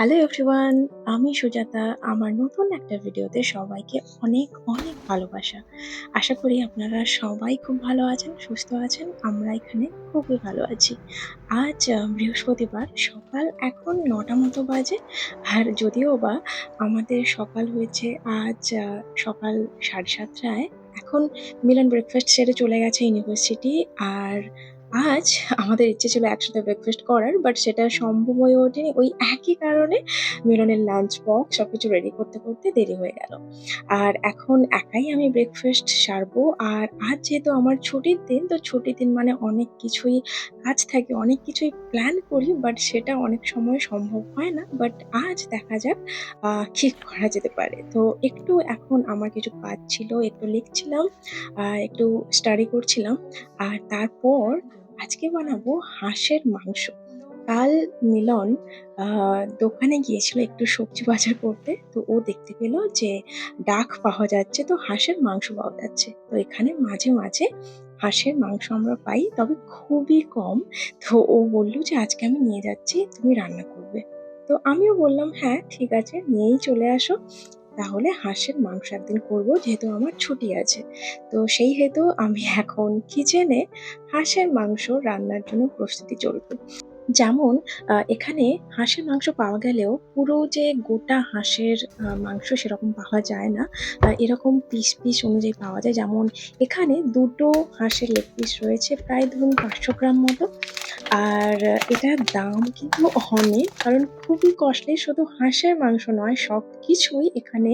Hello everyone আমি সুজাতা। আমার নতুন একটা ভিডিওতে সবাইকে অনেক অনেক ভালোবাসা। আশা করি আপনারা সবাই খুব ভালো আছেন, সুস্থ আছেন। আমরা এখানে খুবই ভালো আছি। আজ বৃহস্পতিবার, সকাল এখন নটা মতো বাজে। আর যদিও বা আমাদের সকাল হয়েছে আজ সকাল সাড়ে সাতটায়, এখন মিলন ব্রেকফাস্ট সেরে চলে গেছে ইউনিভার্সিটি আর আজ আমাদের ইচ্ছে ছিল একসাথে ব্রেকফাস্ট করার বাট সেটা সম্ভব হয়ে ওঠেনি। ওই একই কারণে মিলনের লাঞ্চ বক্স সবকিছু রেডি করতে করতে দেরি হয়ে গেল। আর এখন একাই আমি ব্রেকফাস্ট সারবো। আর আজ যেহেতু আমার ছুটির দিন তো ছুটির দিন মানে অনেক কিছুই কাজ থাকে অনেক কিছুই প্ল্যান করি বাট সেটা অনেক সময় সম্ভব হয় না। বাট আজ দেখা যাক আহ, কি করা যেতে পারে। তো একটু এখন আমার কিছু কাজ ছিল একটু লিখছিলাম একটু স্টাডি করছিলাম। আর তারপর আজকে বানাবো হাঁসের মাংস। কাল মিলন দোকানে গিয়েছিল একটু সবজি বাজার করতে, তো ও দেখতে পেল যে ডাক পাওয়া যাচ্ছে, তো হাঁসের মাংস পাওয়া যাচ্ছে। তো এখানে মাঝে মাঝে হাঁসের মাংস আমরা পাই, তবে খুবই কম। তো ও বলল যে, আজকে আমি নিয়ে যাচ্ছি, তুমি রান্না করবে। তো আমিও বললাম হ্যাঁ ঠিক আছে, নিয়েই চলে আসো। তাহলে হাঁসের মাংস একদিন করব, যেহেতু আমার ছুটি আছে। তো সেই হেতু আমি এখন কিচেনে হাঁসের মাংস রান্নার জন্য প্রস্তুতি চলবে। যেমন এখানে হাঁসের মাংস পাওয়া গেলেও পুরো যে গোটা হাঁসের মাংস সেরকম পাওয়া যায় না। এরকম পিস পিস অনুযায়ী পাওয়া যায়। যেমন, এখানে দুটো হাঁসের লেগ পিস রয়েছে, প্রায় ধরুন পাঁচশো গ্রাম মতো। আর এটার দাম কিন্তু অনেক, কারণ খুবই কস্টলি শুধু হাঁসের মাংস নয়, সব কিছুই এখানে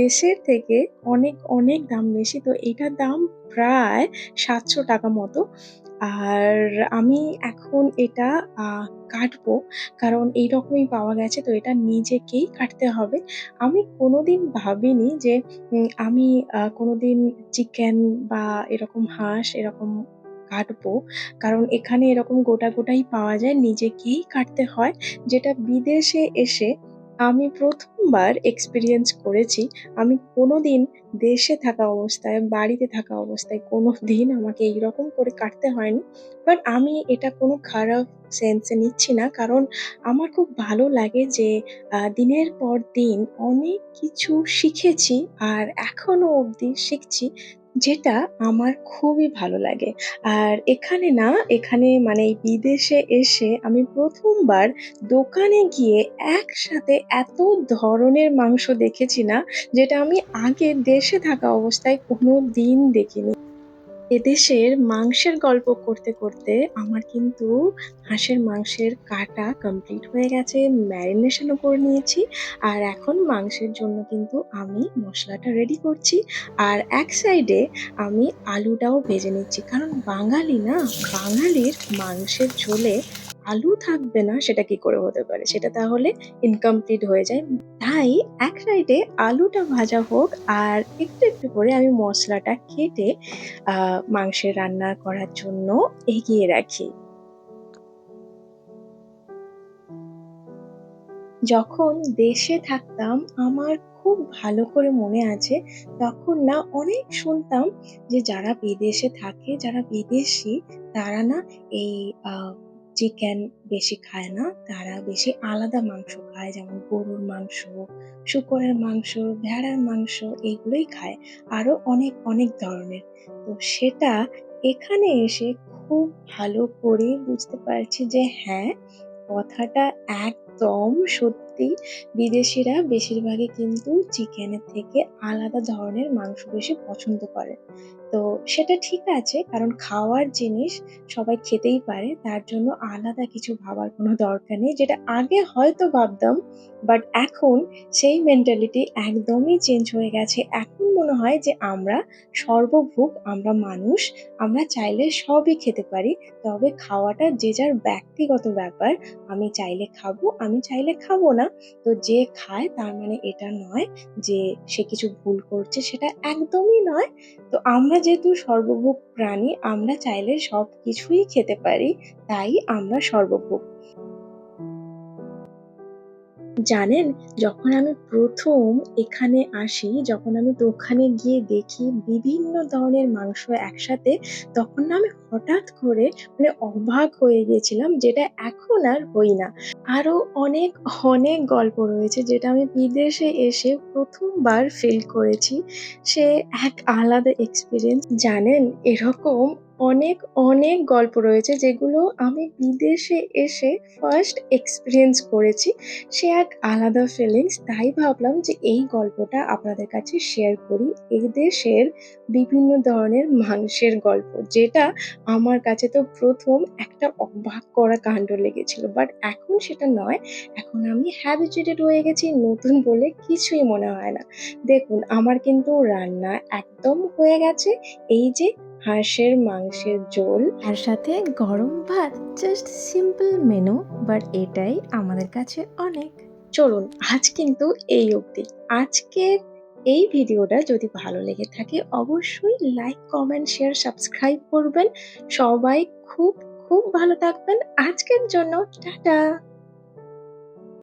দেশের থেকে অনেক অনেক দাম বেশি। তো এটার দাম প্রায় সাতশো টাকা মতো। আর আমি এখন এটা কাটবো, কারণ এই রকমই পাওয়া গেছে, তো এটা নিজেকেই কাটতে হবে। আমি কোনোদিন ভাবিনি যে আমি কোনোদিন চিকেন বা এরকম হাঁস, এরকম কাটবো। কারণ এখানে এরকম গোটা গোটাই পাওয়া যায়, নিজেকেই কাটতে হয়। যেটা বিদেশে এসে আমি প্রথমবার এক্সপিরিয়েন্স করেছি। আমি কোনোদিন দেশে থাকা অবস্থায়, বাড়িতে থাকা অবস্থায় কোনো দিন আমাকে এইরকম করে কাটতে হয়নি। বাট আমি এটা কোনো খারাপ সেন্সে নিচ্ছি না। কারণ আমার খুব ভালো লাগে যে দিনের পর দিন অনেক কিছু শিখেছি আর এখনও অবধি শিখছি। যেটা আমার খুবই ভালো লাগে। আর এখানে না, এখানে মানে বিদেশে এসে আমি প্রথমবার দোকানে গিয়ে একসাথে এত ধরনের মাংস দেখেছি না, যেটা আমি আগে দেশে থাকা অবস্থায় কোনো দিন দেখিনি। এদেশের মাংসের গল্প করতে করতে আমার কিন্তু হাঁসের মাংসের কাটা কমপ্লিট হয়ে গেছে ম্যারিনেশনও করে নিয়েছি আর এখন মাংসের জন্য কিন্তু আমি মশলাটা রেডি করছি আর এক সাইডে আমি আলুটাও ভেজে নিচ্ছি। কারণ বাঙালি না, বাঙালির মাংসের ঝোলে আলু থাকবে না সেটা কি করে হতে পারে? সেটা তাহলে ইনকমপ্লিট হয়ে যায়। তাই এক সাইডে আলুটা ভাজা হোক আর একটু একটু করে আমি মশলাটা কেটে মাংসের রান্না করার জন্য এগিয়ে রাখি। যখন দেশে থাকতাম আমার খুব ভালো করে মনে আছে তখন না অনেক শুনতাম যে যারা বিদেশে থাকে যারা বিদেশি তারা না এই চিকেন বেশি খায় না, তারা বেশি আলাদা মাংস খায়, যেমন গরুর মাংস, শুকরের মাংস, ভেড়ার মাংস এইগুলোই খায়, আরও অনেক অনেক ধরনের। তো সেটা এখানে এসে খুব ভালো করে বুঝতে পারছি যে হ্যাঁ কথাটা একদম সত্যি বিদেশিরা বেশিরভাগই কিন্তু চিকেনের থেকে আলাদা ধরনের মাংস বেশি পছন্দ করে। তো সেটা ঠিক আছে, কারণ খাওয়ার জিনিস সবাই খেতেই পারে, তার জন্য আলাদা কিছু ভাবার কোনো দরকার নেই, যেটা আগে হয়তো ভাবতাম বাট এখন সেই মেন্টালিটি একদমই চেঞ্জ হয়ে গেছে। এখন মনে হয় যে আমরা সর্বভুক আমরা মানুষ, আমরা চাইলে সবই খেতে পারি, তবে খাওয়াটা যে যার ব্যক্তিগত ব্যাপার, আমি চাইলে খাব, আমি চাইলে খাব না তো যে খায় তার মানে এটা নয় যে সে কিছু ভুল করছে, সেটা একদমই নয়। তো আমরা যেহেতু সর্বভোগ প্রাণী, আমরা চাইলে সব কিছুই খেতে পারি, তাই আমরা সর্বভুক জানেন যখন আমি প্রথম এখানে আসি, যখন আমি দোকানে গিয়ে দেখি বিভিন্ন ধরনের মাংস একসাথে, তখন না আমি হঠাৎ করে মানে অবাক হয়ে গেছিলাম যেটা এখন আর হই না। আরও অনেক, অনেক গল্প রয়েছে যেটা আমি বিদেশে এসে প্রথমবার ফিল করেছি। সে এক আলাদা এক্সপিরিয়েন্স জানেন এরকম অনেক, অনেক গল্প রয়েছে যেগুলো আমি বিদেশে এসে ফার্স্ট এক্সপিরিয়েন্স করেছি। সে এক আলাদা ফিলিংস। তাই ভাবলাম যে এই গল্পটা আপনাদের কাছে শেয়ার করি। এদেশের বিভিন্ন ধরনের মানুষের গল্প। যেটা আমার কাছে তো প্রথম একটা অবাক করা কাণ্ড লেগেছিল। বাট এখন সেটা নয়। এখন আমি হ্যাবিচুয়েটেড হয়ে গেছি। নতুন বলে কিছুই মনে হয় না। দেখুন আমার কিন্তু রান্না একদম হয়ে গেছে। এই যে হাঁসের মাংসের ঝোল আর সাথে গরম ভাত। জাস্ট সিম্পল মেনু বাট এটাই আমাদের কাছে অনেক। চলুন আজ কিন্তু এই অবধি। আজকের এই ভিডিওটা যদি ভালো লেগে থাকে অবশ্যই লাইক, কমেন্ট, শেয়ার, সাবস্ক্রাইব করবেন। সবাই খুব, খুব ভালো থাকবেন। আজকের জন্য টাটা।